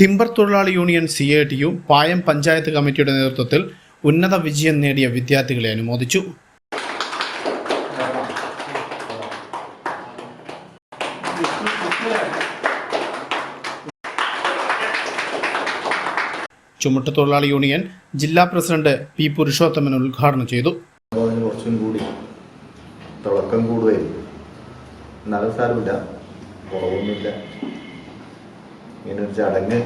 Timber തൊഴിലാളി union C I T U Payam panchayat കമ്മിറ്റിയുടെ നേതൃത്വത്തിൽ ഉന്നത വിജയം നേടിയ വിദ്യാർത്ഥികളെ അനുമോദിച്ചു. ചുമട്ട് തൊഴിലാളി യൂണിയൻ ജില്ലാ പ്രസിഡന്റ് പി പുരുഷോത്തമൻ ഉദ്ഘാടനം ചെയ്തു. കുറച്ചും കൂടി തിളക്കം കൂടുകയും എന്നാലും സാരമില്ല കുറവൊന്നുമില്ല. ഇങ്ങനെ ഒരു ചടങ്ങ്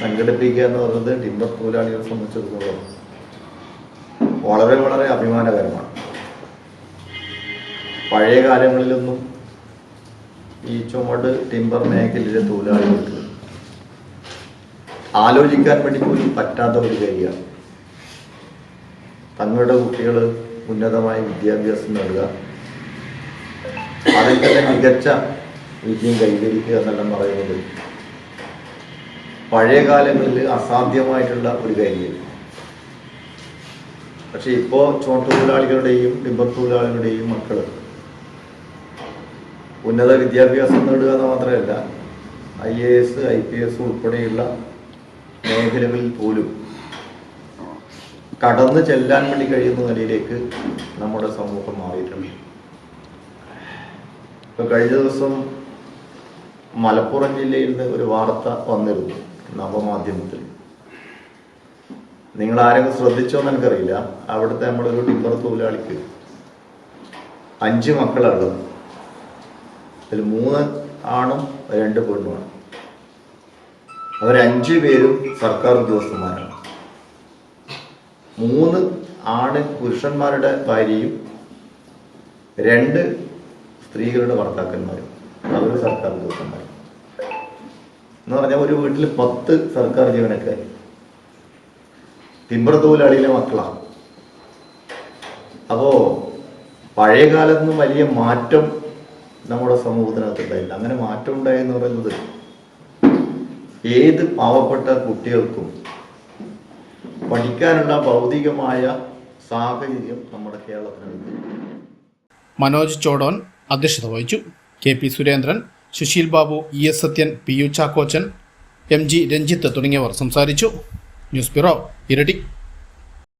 സംഘടിപ്പിക്കുക എന്ന് പറയുന്നത് ടിമ്പർ തൊഴിലാളികളെ സംബന്ധിച്ചിടത്തോളം വളരെ വളരെ അഭിമാനകരമാണ്. പഴയ കാലങ്ങളിലൊന്നും ഈ ചുമട് ടിമ്പർ മേഖലയിലെ തൊഴിലാളികൾക്ക് ആലോചിക്കാൻ വേണ്ടി പോലും പറ്റാത്ത ഒരു കാര്യമാണ്. തങ്ങളുടെ കുട്ടികൾ ഉന്നതമായ വിദ്യാഭ്യാസം നേടുക. അതിൽ തന്നെ മികച്ച വിജയം കൈവരിക്കുക എന്നെല്ലാം പറയുന്നത്. പഴയ കാലങ്ങളിൽ അസാധ്യമായിട്ടുള്ള ഒരു കാര്യം. പക്ഷെ ഇപ്പോൾ ചോട്ടുതൊഴിലാളികളുടെയും ഡിബത്തൊഴിലാളികളുടെയും തൊഴിലാളികളുടെയും മക്കൾ ഉന്നത വിദ്യാഭ്യാസം നേടുക എന്ന് മാത്രമല്ല I A S I P S ഉൾപ്പെടെയുള്ള മേഖലകളിൽ പോലും കടന്നു ചെല്ലാൻ വേണ്ടി കഴിയുന്ന നിലയിലേക്ക് നമ്മുടെ സമൂഹം മാറിയിട്ടുണ്ട്. ഇപ്പൊ കഴിഞ്ഞ ദിവസം മലപ്പുറം ജില്ലയിൽ നിന്ന് ഒരു വാർത്ത വന്നിരുന്നു നവമാധ്യമത്തിൽ. നിങ്ങൾ ആരെങ്കിലും ശ്രദ്ധിച്ചോ എന്ന് എനിക്കറിയില്ല. അവിടുത്തെ നമ്മുടെ ഒരു ടിമ്പർ തൊഴിലാളിക്ക് അഞ്ച് മക്കളുള്ളത് അതിൽ മൂന്ന് ആണും രണ്ട് പെണ്ണുമാണ് അവരഞ്ചു പേരും സർക്കാർ ഉദ്യോഗസ്ഥന്മാരാണ്. മൂന്ന് ആണ് പുരുഷന്മാരുടെ ഭാര്യയും രണ്ട് സ്ത്രീകളുടെ ഭർത്താക്കന്മാരും. അവർ സർക്കാർ ഉദ്യോഗസ്ഥന്മാർ പറഞ്ഞാൽ ഒരു വീട്ടിൽ പത്ത് സർക്കാർ ജീവനക്കാർ തിമ്പർ തൊഴിലാളിയിലെ മക്കളാണ് അപ്പോ പഴയ കാലത്തൊന്നും വലിയ മാറ്റം നമ്മുടെ സമൂഹത്തിനകത്ത് ഉണ്ടായില്ല അങ്ങനെ മാറ്റം ഉണ്ടായെന്ന് പറയുന്നത് ഏത് പാവപ്പെട്ട കുട്ടികൾക്കും പഠിക്കാനുള്ള ഭൗതികമായ സാഹചര്യം നമ്മുടെ കേരളത്തിനുണ്ട്. മനോജ് ചോടോൻ അധ്യക്ഷത വഹിച്ചു. K P Surendran Susheel Babu E S Sathyan P U Chackochan M G Ranjith തുടങ്ങിയവർ സംസാരിച്ചു. ന്യൂസ് ബ്യൂറോ ഇരട്ടി.